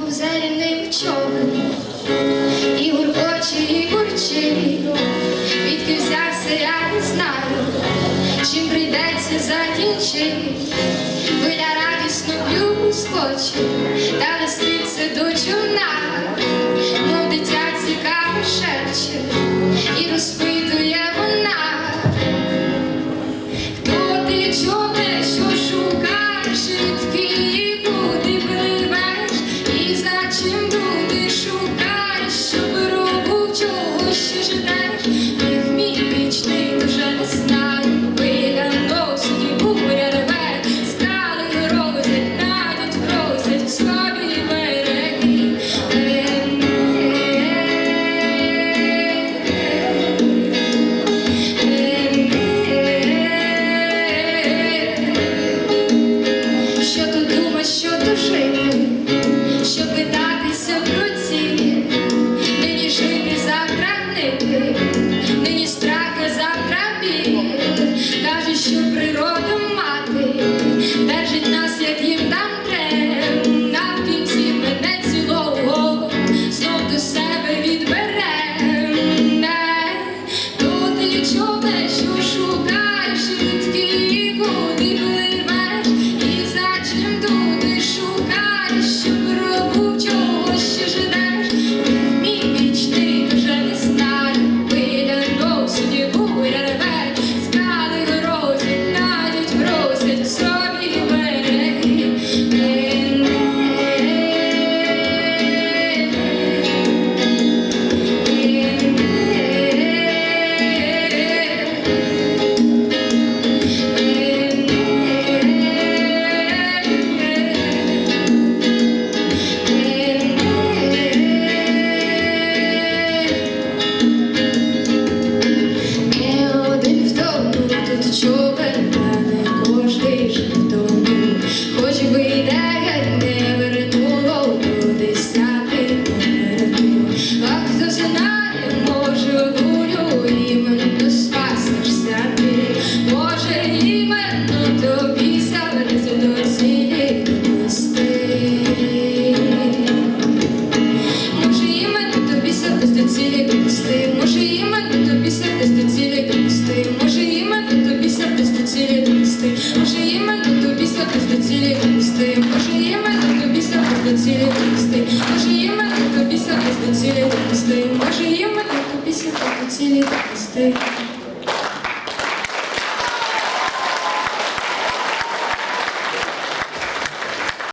повзе лінивий човен, і гуркоче, і бурчить, відки взявся, я не знаю, чим прийдеться закінчити, хвиля радісно плю скоче, та листиться до човна, мов дитя цікаво шепче і розпитує вона. Хто ти човне, що шукаєш? Швидкий? славі. children. цілі пусти, Божиї мети тобі ся до цілі пусти, Божиї мети тобі ся до цілі пусти, Божиї мети тобі ся до цілі пусти.